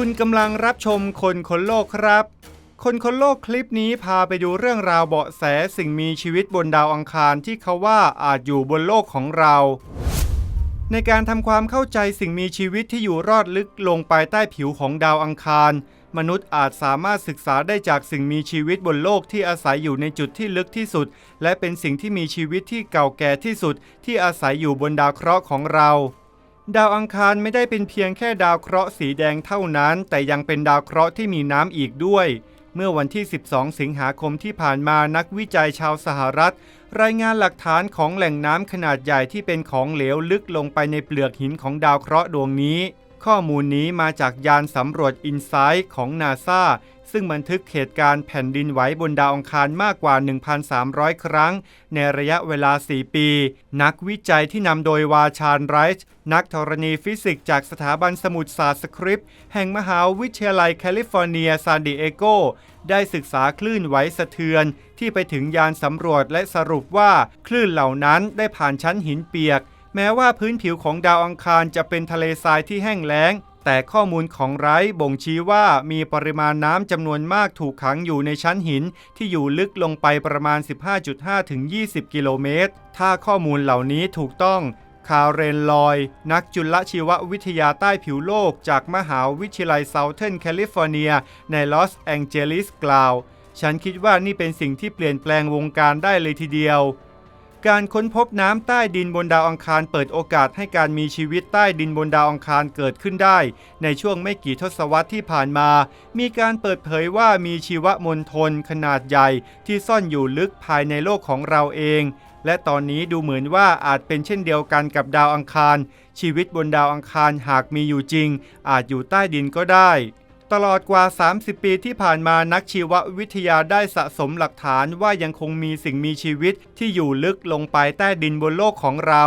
คุณกำลังรับชมคนคนโลกครับ คนคนโลกคลิปนี้พาไปดูเรื่องราวเบาะแสสิ่งมีชีวิตบนดาวอังคารที่เขาว่าอาจอยู่บนโลกของเรา ในการทำความเข้าใจสิ่งมีชีวิตที่อยู่รอดลึกลงไปใต้ผิวของดาวอังคาร มนุษย์อาจสามารถศึกษาได้จากสิ่งมีชีวิตบนโลกที่อาศัยอยู่ในจุดที่ลึกที่สุด และเป็นสิ่งที่มีชีวิตที่เก่าแก่ที่สุดที่อาศัยอยู่บนดาวเคราะห์ของเรา ดาวอังคารไม่ได้เป็นเพียงแค่ดาวเคราะห์สีแดงเท่านั้น แต่ยังเป็นดาวเคราะห์ที่มีน้ำอีกด้วย เมื่อวันที่ 12 สิงหาคมที่ผ่านมานักวิจัยชาวสหรัฐ รายงานหลักฐานของแหล่งน้ำขนาดใหญ่ที่เป็นของเหลวลึกลงไปในเปลือกหินของดาวเคราะห์ดวงนี้ ข้อมูลนี้มาจากยานสำรวจอินไซต์ของนาซา ซึ่งบันทึกเหตุการณ์แผ่นดินไหวบนดาวอังคารมากกว่า 1,300 ครั้ง ในระยะเวลา 4 ปี นักวิจัยที่นำโดยวาชานไรช์นักธรณีฟิสิกส์จากสถาบันสมุทรศาสตร์สคริปต์แห่งมหาวิทยาลัยแคลิฟอร์เนียซานดิเอโกได้ศึกษาคลื่นไหวสะเทือน ที่ไปถึงยานสำรวจและสรุปว่าคลื่นเหล่านั้นได้ผ่านชั้นหินเปียก แม้ว่าพื้นผิวของดาวอังคารจะเป็นทะเลทรายที่แห้งแล้ง แต่ข้อมูลของไร้บ่งชี้ว่ามีปริมาณน้ำจำนวนมากถูกขังอยู่ในชั้นหินที่อยู่ลึกลงไปประมาณ 15.5 ถึง 20 กิโลเมตร ถ้าข้อมูลเหล่านี้ถูกต้อง คาร์เรนลอย นักจุลชีววิทยาใต้ผิวโลกจากมหาวิทยาลัยเซาเทิร์นแคลิฟอร์เนีย ในลอสแองเจลิสกล่าว ฉันคิดว่านี่เป็นสิ่งที่เปลี่ยนแปลงวงการได้เลยทีเดียว การค้นพบน้ำใต้ดินบนดาวอังคารเปิดโอกาสให้การมีชีวิตใต้ดินบนดาวอังคารเกิดขึ้นได้ ในช่วงไม่กี่ทศวรรษที่ผ่านมา มีการเปิดเผยว่ามีชีวมณฑลขนาดใหญ่ที่ซ่อนอยู่ลึกภายในโลกของเราเอง และตอนนี้ดูเหมือนว่าอาจเป็นเช่นเดียวกันกับดาวอังคาร ชีวิตบนดาวอังคารหากมีอยู่จริง อาจอยู่ใต้ดินก็ได้ ตลอดกว่า 30 ปีที่ผ่านมานักชีววิทยาได้สะสมหลักฐานว่ายังคงมีสิ่งมีชีวิตที่อยู่ลึกลงไปใต้ดินบนโลกของเรา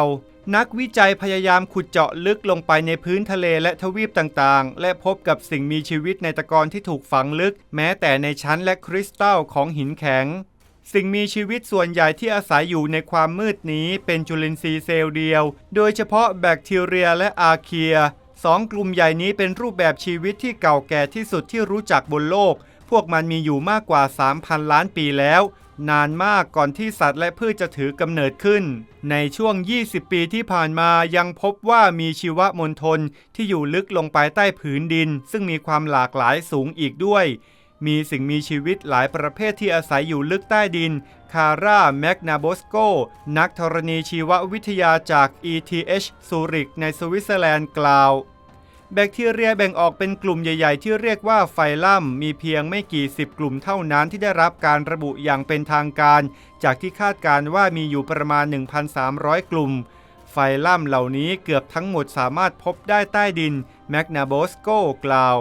นักวิจัยพยายามขุดเจาะลึกลงไปในพื้นทะเลและทวีปต่างๆ และพบกับสิ่งมีชีวิตในตะกอนที่ถูกฝังลึก แม้แต่ในชั้นและคริสตัลของหินแข็ง สิ่งมีชีวิตส่วนใหญ่ที่อาศัยอยู่ในความมืดนี้เป็นจุลินทรีย์เซลล์เดียว โดยเฉพาะแบคทีเรียและอาร์เคีย สองกลุ่มใหญ่นี้เป็นรูปแบบชีวิตที่เก่าแก่ที่สุดที่รู้จักบนโลก พวกมันมีอยู่มากกว่า 3,000 ล้านปีแล้ว นานมากก่อนที่สัตว์และพืชจะถือกำเนิดขึ้น ในช่วง 20 ปีที่ผ่านมายังพบว่ามีชีวมณฑลที่อยู่ลึกลงไปใต้ผืนดิน ซึ่งมีความหลากหลายสูงอีกด้วย มีสิ่งมีชีวิตหลายประเภทที่อาศัยอยู่ลึกใต้ดิน คาร่าแมกนาโบสโก นักธรณีชีววิทยาจาก ETH ซูริกในสวิตเซอร์แลนด์กล่าว แบคทีเรียแบ่งออกเป็นกลุ่มใหญ่ ๆ ที่เรียกว่าไฟลัม มีเพียงไม่กี่สิบกลุ่มเท่านั้นที่ได้รับการระบุอย่างเป็นทางการ จากที่คาดการว่ามีอยู่ประมาณ 1,300 กลุ่มไฟลัมเหล่านี้เกือบทั้งหมดสามารถพบได้ใต้ดินแมกนาโบสโกกล่าว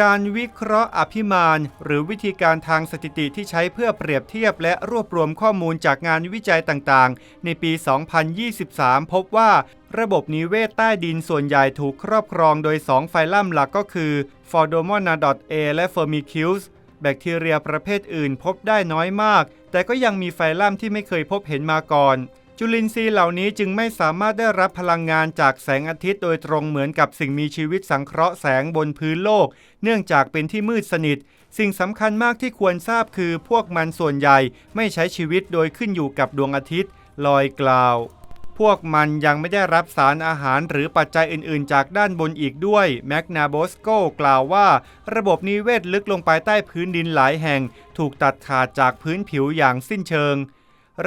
การวิเคราะห์อภิมาน หรือวิธีการทางสถิติที่ใช้เพื่อเปรียบเทียบและรวบรวมข้อมูลจากงานวิจัยต่างๆ ในปี 2023 พบว่าระบบนิเวศใต้ดินส่วนใหญ่ถูกครอบครองโดย 2 ไฟลัมหลักก็คือ f o r d o m o n a a และ Firmicutes แบคทีเรียประเภทอื่นพบได้น้อยมาก แต่ก็ยังมีไฟลัมที่ไม่เคยพบเห็นมาก่อน จุลินทรีย์เหล่านี้จึงไม่สามารถได้รับพลังงานจากแสงอาทิตย์โดยตรงเหมือนกับสิ่งมีชีวิตสังเคราะห์แสงบนพื้นโลก เนื่องจากเป็นที่มืดสนิท สิ่งสำคัญมากที่ควรทราบคือพวกมันส่วนใหญ่ไม่ใช้ชีวิตโดยขึ้นอยู่กับดวงอาทิตย์ ลอยกล่าว พวกมันยังไม่ได้รับสารอาหารหรือปัจจัยอื่น ๆ จากด้านบนอีกด้วยแมกนาโบสโกกล่าวว่า ระบบนิเวศลึกลงไปใต้พื้นดินหลายแห่ง ถูกตัดขาดจากพื้นผิวอย่างสิ้นเชิง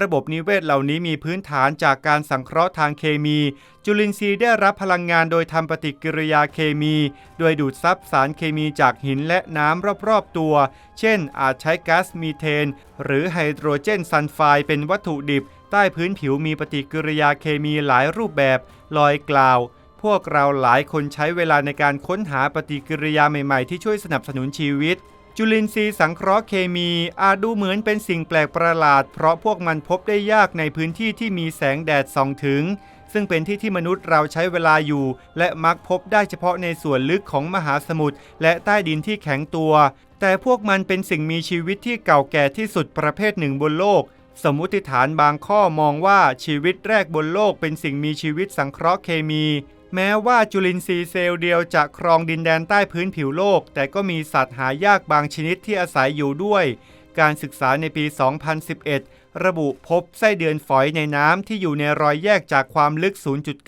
ระบบนิเวศเหล่านี้มีพื้นฐานจากการสังเคราะห์ทางเคมี จุลินทรีย์ได้รับพลังงานโดยทำปฏิกิริยาเคมี โดยดูดซับสารเคมีจากหินและน้ำรอบๆตัว เช่น อาจใช้ก๊าซมีเทน หรือไฮโดรเจนซัลไฟด์เป็นวัตถุดิบ ใต้พื้นผิวมีปฏิกิริยาเคมีหลายรูปแบบ ลอยกล่าวพวกเราหลายคนใช้เวลาในการค้นหาปฏิกิริยาใหม่ ๆ ที่ช่วยสนับสนุนชีวิต จุลินทรีย์สังเคราะห์เคมีอาจดูเหมือนเป็นสิ่งแปลกประหลาด เพราะพวกมันพบได้ยากในพื้นที่ที่มีแสงแดดส่องถึง ซึ่งเป็นที่ที่มนุษย์เราใช้เวลาอยู่ และมักพบได้เฉพาะในส่วนลึกของมหาสมุทรและใต้ดินที่แข็งตัว แต่พวกมันเป็นสิ่งมีชีวิตที่เก่าแก่ที่สุดประเภทหนึ่งบนโลก สมมติฐานบางข้อมองว่าชีวิตแรกบนโลกเป็นสิ่งมีชีวิตสังเคราะห์เคมี แม้ว่าจุลินทรีย์เซลล์เดียวจะครองดินแดนใต้พื้นผิวโลก แต่ก็มีสัตว์หายากบางชนิดที่อาศัยอยู่ด้วย การศึกษาในปี 2011 ระบุพบไส้เดือนฝอยในน้ำที่อยู่ในรอยแยกจากความลึก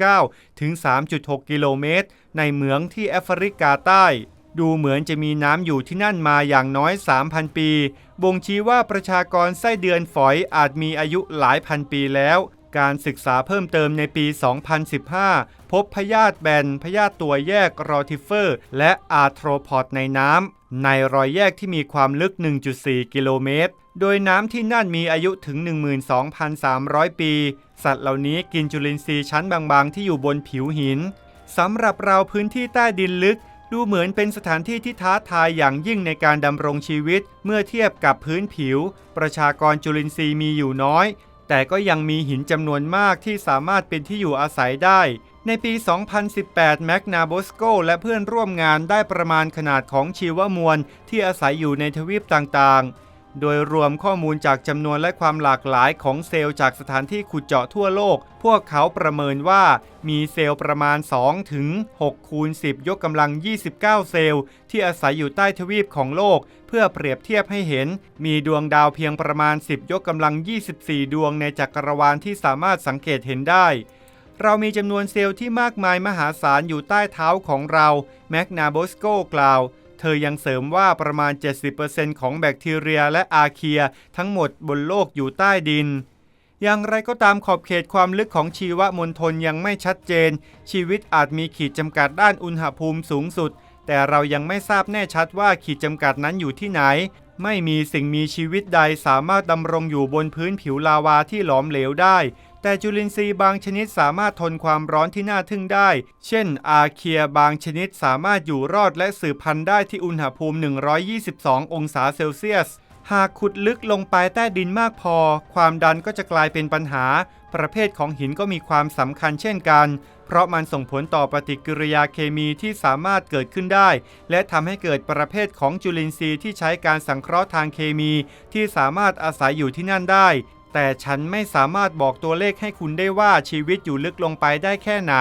0.9 ถึง 3.6 กิโลเมตร ในเหมืองที่แอฟริกาใต้ ดูเหมือนจะมีน้ำอยู่ที่นั่นมาอย่างน้อย 3,000 ปี บ่งชี้ว่าประชากรไส้เดือนฝอยอาจมีอายุหลายพันปีแล้ว การศึกษาเพิ่มเติมในปี 2015 พบพยาธิแบนพยาธิตัวแยกรอทิเฟอร์ และอาร์โทรพอดในน้ำ ในรอยแยกที่มีความลึก 1.4 กิโลเมตร โดยน้ำที่นั่นมีอายุถึง 12,300 ปี สัตว์เหล่านี้กินจุลินทรีย์ชั้นบางๆ ที่อยู่บนผิวหินสำหรับเราพื้นที่ใต้ดินลึกดูเหมือนเป็นสถานที่ที่ท้าทายอย่างยิ่งในการดำรงชีวิต เมื่อเทียบกับพื้นผิว ประชากรจุลินทรีย์มีอยู่น้อย แต่ก็ยังมีหินจำนวนมากที่สามารถเป็นที่อยู่อาศัยได้ ในปี 2018 แมกนาโบสโกและเพื่อนร่วมงานได้ประมาณขนาดของชีวมวลที่อาศัยอยู่ในทวีปต่างๆ โดยรวมข้อมูลจากจำนวนและความหลากหลายของเซลล์จากสถานที่ขุดเจาะทั่วโลก พวกเขาประเมินว่ามีเซลล์ประมาณ 2 ถึง 6 คูณ 10 ยกกำลัง 29 เซลล์ ที่อาศัยอยู่ใต้ทวีปของโลก เพื่อเปรียบเทียบให้เห็น มีดวงดาวเพียงประมาณ 10 ยกกำลัง 24 ดวงในจักรวาลที่สามารถสังเกตเห็นได้เรามีจำนวนเซลล์ที่มากมายมหาศาลอยู่ใต้เท้าของเรา แมกนาโบสโกกล่าว เธอยังเสริมว่าประมาณ 70%ของแบคทีเรียและอาเคียทั้งหมดบนโลกอยู่ใต้ดิน อย่างไรก็ตามขอบเขตความลึกของชีวมณฑลยังไม่ชัดเจน ชีวิตอาจมีขีดจำกัดด้านอุณหภูมิสูงสุด แต่เรายังไม่ทราบแน่ชัดว่าขีดจำกัดนั้นอยู่ที่ไหน ไม่มีสิ่งมีชีวิตใดสามารถดำรงอยู่บนพื้นผิวลาวาที่หลอมเหลวได้ แต่จุลินทรีย์บางชนิดสามารถทนความร้อนที่น่าทึ่งได้ เช่น อาเคียบางชนิดสามารถอยู่รอดและสืบพันธุ์ได้ที่อุณหภูมิ 122 องศาเซลเซียส หากขุดลึกลงไปใต้ดินมากพอ ความดันก็จะกลายเป็นปัญหา ประเภทของหินก็มีความสำคัญเช่นกัน เพราะมันส่งผลต่อปฏิกิริยาเคมีที่สามารถเกิดขึ้นได้ และทำให้เกิดประเภทของจุลินทรีย์ที่ใช้การสังเคราะห์ทางเคมี ที่สามารถอาศัยอยู่ที่นั่นได้ แต่ฉันไม่สามารถบอกตัวเลขให้คุณได้ว่าชีวิตอยู่ลึกลงไปได้แค่ไหน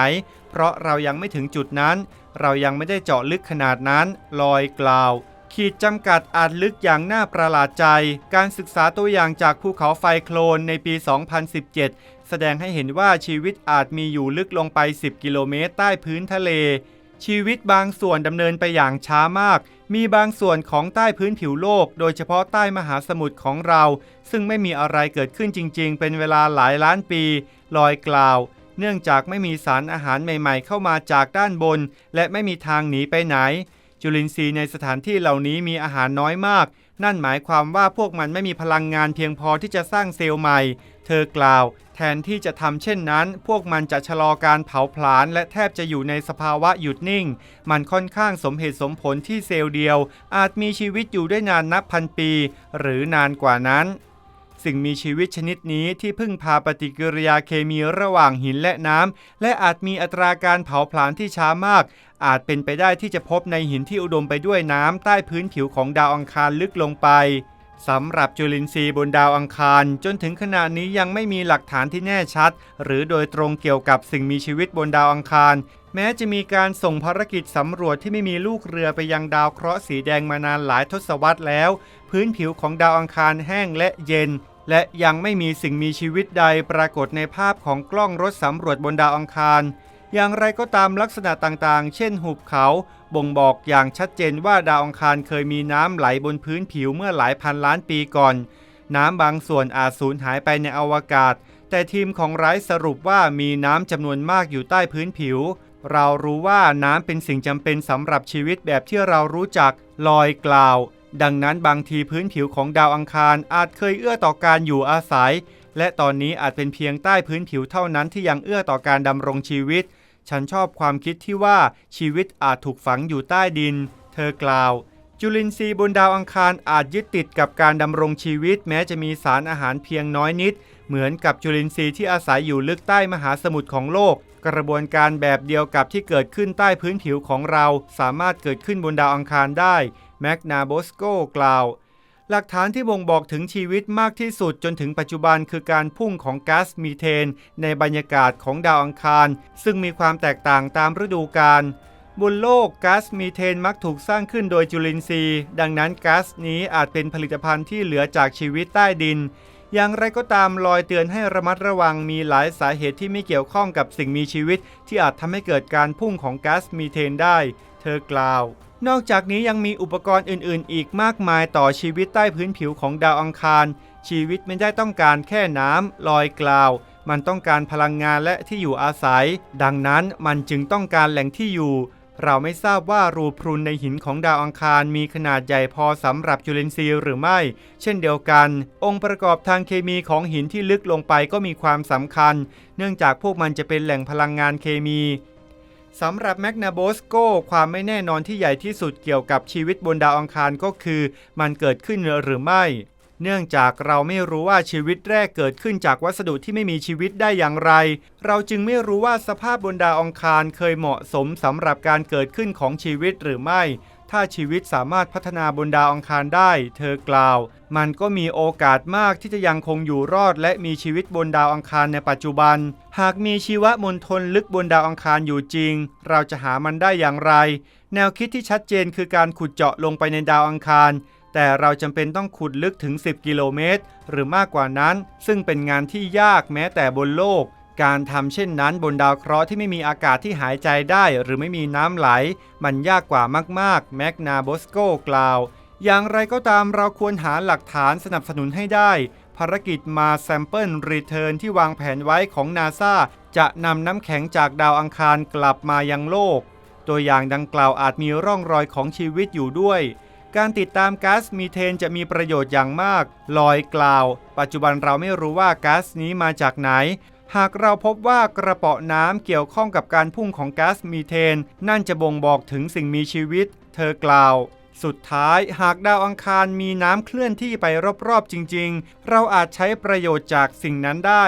เพราะเรายังไม่ถึงจุดนั้น เรายังไม่ได้เจาะลึกขนาดนั้น ลอยกล่าว ขีดจำกัดอาจลึกอย่างน่าประหลาดใจ การศึกษาตัวอย่างจากภูเขาไฟโคลนในปี 2017 แสดงให้เห็นว่าชีวิตอาจมีอยู่ลึกลงไป 10 กิโลเมตรใต้พื้นทะเล ชีวิตบางส่วนดำเนินไปอย่างช้ามาก มีบางส่วนของใต้พื้นผิวโลก โดยเฉพาะใต้มหาสมุทรของเรา ซึ่งไม่มีอะไรเกิดขึ้นจริง ๆ เป็นเวลาหลายล้านปี ลอยกล่าว เนื่องจากไม่มีสารอาหารใหม่ ๆ เข้ามาจากด้านบน และไม่มีทางหนีไปไหน จุลินทรีย์ในสถานที่เหล่านี้มีอาหารน้อยมาก นั่นหมายความว่าพวกมันไม่มีพลังงานเพียงพอที่จะสร้างเซลล์ใหม่ เธอกล่าว แทนที่จะทำเช่นนั้น พวกมันจะชะลอการเผาผลาญและแทบจะอยู่ในสภาวะหยุดนิ่ง มันค่อนข้างสมเหตุสมผลที่เซลล์เดียว อาจมีชีวิตอยู่ได้นานนับพันปี หรือนานกว่านั้น สิ่งมีชีวิตชนิดนี้ที่พึ่งพาปฏิกิริยาเคมีระหว่างหินและน้ำและอาจมีอัตราการเผาผลาญที่ช้ามาก อาจเป็นไปได้ที่จะพบในหินที่อุดมไปด้วยน้ำใต้พื้นผิวของดาวอังคารลึกลงไป สำหรับจุลินทรีย์บนดาวอังคาร จนถึงขณะนี้ยังไม่มีหลักฐานที่แน่ชัด หรือโดยตรงเกี่ยวกับสิ่งมีชีวิตบนดาวอังคาร แม้จะมีการส่งภารกิจสำรวจที่ไม่มีลูกเรือไปยังดาวเคราะห์สีแดงมานานหลายทศวรรษแล้ว พื้นผิวของดาวอังคารแห้งและเย็น และยังไม่มีสิ่งมีชีวิตใดปรากฏในภาพของกล้องรถสำรวจบนดาวอังคาร อย่างไรก็ตามลักษณะต่างๆ เช่นหุบเขา บ่งบอกอย่างชัดเจนว่าดาวอังคารเคยมีน้ำไหลบนพื้นผิวเมื่อหลายพันล้านปีก่อน น้ำบางส่วนอาจสูญหายไปในอวกาศ แต่ทีมของไร้สรุปว่ามีน้ำจำนวนมากอยู่ใต้พื้นผิว เรารู้ว่าน้ำเป็นสิ่งจำเป็นสำหรับชีวิตแบบที่เรารู้จัก ลอยกล่าว ดังนั้นบางทีพื้นผิวของดาวอังคารอาจเคยเอื้อต่อการอยู่อาศัย และตอนนี้อาจเป็นเพียงใต้พื้นผิวเท่านั้นที่ยังเอื้อต่อการดำรงชีวิต ฉันชอบความคิดที่ว่าชีวิตอาจถูกฝังอยู่ใต้ดิน เธอกล่าว จุลินทรีย์บนดาวอังคารอาจยึดติดกับการดำรงชีวิต แม้จะมีสารอาหารเพียงน้อยนิด เหมือนกับจุลินทรีย์ที่อาศัยอยู่ลึกใต้มหาสมุทรของโลก กระบวนการแบบเดียวกับที่เกิดขึ้นใต้พื้นผิวของเรา สามารถเกิดขึ้นบนดาวอังคารได้แมกนาโบสโกกล่าว หลักฐานที่บ่งบอกถึงชีวิตมากที่สุดจนถึงปัจจุบันคือการพุ่งของก๊าซมีเทน ในบรรยากาศของดาวอังคาร ซึ่งมีความแตกต่างตามฤดูกาลบนโลกก๊าซมีเทนมักถูกสร้างขึ้นโดยจุลินทรีย์ ดังนั้นก๊าซนี้อาจเป็นผลิตภัณฑ์ที่เหลือจากชีวิตใต้ดิน อย่างไรก็ตามลอยเตือนให้ระมัดระวังมีหลายสาเหตุที่ไม่เกี่ยวข้องกับสิ่งมีชีวิต ที่อาจทำให้เกิดการพุ่งของก๊าซมีเทนได้ เธอกล่าว นอกจากนี้ยังมีอุปกรณ์อื่นๆ อีกมากมายต่อชีวิตใต้พื้นผิวของดาวอังคาร ชีวิตไม่ได้ต้องการแค่น้ำลอยกล่าว มันต้องการพลังงานและที่อยู่อาศัย ดังนั้นมันจึงต้องการแหล่งที่อยู่ เราไม่ทราบว่ารูพรุนในหินของดาวอังคารมีขนาดใหญ่พอสำหรับจุลินทรีย์หรือไม่ เช่นเดียวกัน องค์ประกอบทางเคมีของหินที่ลึกลงไปก็มีความสำคัญ เนื่องจากพวกมันจะเป็นแหล่งพลังงานเคมี สำหรับแมกนาโบสโกความไม่แน่นอนที่ใหญ่ที่สุดเกี่ยวกับชีวิตบนดาวอังคารก็คือ มันเกิดขึ้นหรือไม่ เนื่องจากเราไม่รู้ว่าชีวิตแรกเกิดขึ้นจากวัสดุที่ไม่มีชีวิตได้อย่างไร เราจึงไม่รู้ว่าสภาพบนดาวอังคารเคยเหมาะสมสำหรับการเกิดขึ้นของชีวิตหรือไม่ ถ้าชีวิตสามารถพัฒนาบนดาวอังคารได้ เธอกล่าว มันก็มีโอกาสมากที่จะยังคงอยู่รอด และมีชีวิตบนดาวอังคารในปัจจุบัน หากมีชีวมณฑลลึกบนดาวอังคารอยู่จริง เราจะหามันได้อย่างไร แนวคิดที่ชัดเจนคือการขุดเจาะลงไปในดาวอังคาร แต่เราจำเป็นต้องขุดลึกถึง 10 กิโลเมตร หรือมากกว่านั้น ซึ่งเป็นงานที่ยากแม้แต่บนโลก การทำเช่นนั้นบนดาวเคราะห์ที่ไม่มีอากาศที่หายใจได้ หรือไม่มีน้ำไหล มันยากกว่ามากๆ แมกนาโบสโกกล่าว อย่างไรก็ตามเราควรหาหลักฐานสนับสนุนให้ได้ ภารกิจมาแซมเปิลรีเทิร์นที่วางแผนไว้ของนาซาจะนำน้ำแข็งจากดาวอังคารกลับมายังโลก ตัวอย่างดังกล่าวอาจมีร่องรอยของชีวิตอยู่ด้วยการติดตามก๊าซมีเทนจะมีประโยชน์อย่างมาก ลอยกล่าว ปัจจุบันเราไม่รู้ว่าก๊าซนี้มาจากไหน หากเราพบว่ากระเป๋ะน้ำเกี่ยวข้องกับการพุ่งของก๊าซมีเทน นั่นจะบ่งบอกถึงสิ่งมีชีวิต เธอกล่าว สุดท้ายหากดาวอังคารมีน้ำเคลื่อนที่ไปรอบๆจริง ๆ เราอาจใช้ประโยชน์จากสิ่งนั้นได้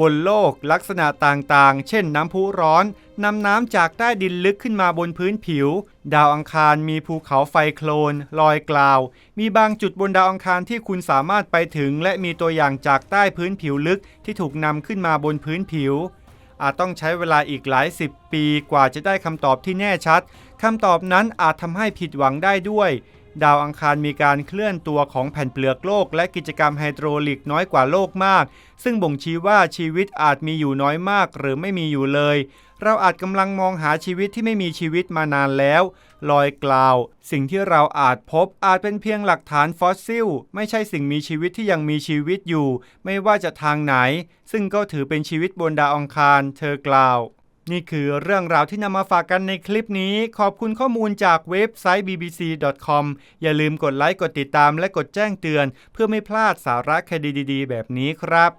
บนโลกลักษณะต่างๆ เช่นน้ำพุร้อนนำน้ำจากใต้ดินลึกขึ้นมาบนพื้นผิว ดาวอังคารมีภูเขาไฟโคลน ลอยกล่าว มีบางจุดบนดาวอังคารที่คุณสามารถไปถึง และมีตัวอย่างจากใต้พื้นผิวลึกที่ถูกนำขึ้นมาบนพื้นผิว อาจต้องใช้เวลาอีกหลายสิบปีกว่าจะได้คำตอบที่แน่ชัดคำตอบนั้นอาจทำให้ผิดหวังได้ด้วย ดาวอังคารมีการเคลื่อนตัวของแผ่นเปลือกโลก และกิจกรรมไฮโดรลิกน้อยกว่าโลกมาก ซึ่งบ่งชี้ว่าชีวิตอาจมีอยู่น้อยมาก หรือไม่มีอยู่เลย เราอาจกำลังมองหาชีวิตที่ไม่มีชีวิตมานานแล้ว ลอยกล่าว สิ่งที่เราอาจพบอาจเป็นเพียงหลักฐานฟอสซิล ไม่ใช่สิ่งมีชีวิตที่ยังมีชีวิตอยู่ ไม่ว่าจะทางไหน ซึ่งก็ถือเป็นชีวิตบนดาวอังคาร เธอกล่าว นี่คือเรื่องราวที่นำมาฝากกันในคลิปนี้ ขอบคุณข้อมูลจากเว็บไซต์ bbc.com อย่าลืมกดไลค์ กดติดตาม และกดแจ้งเตือน เพื่อไม่พลาดสาระคดีดี ๆ แบบนี้ครับ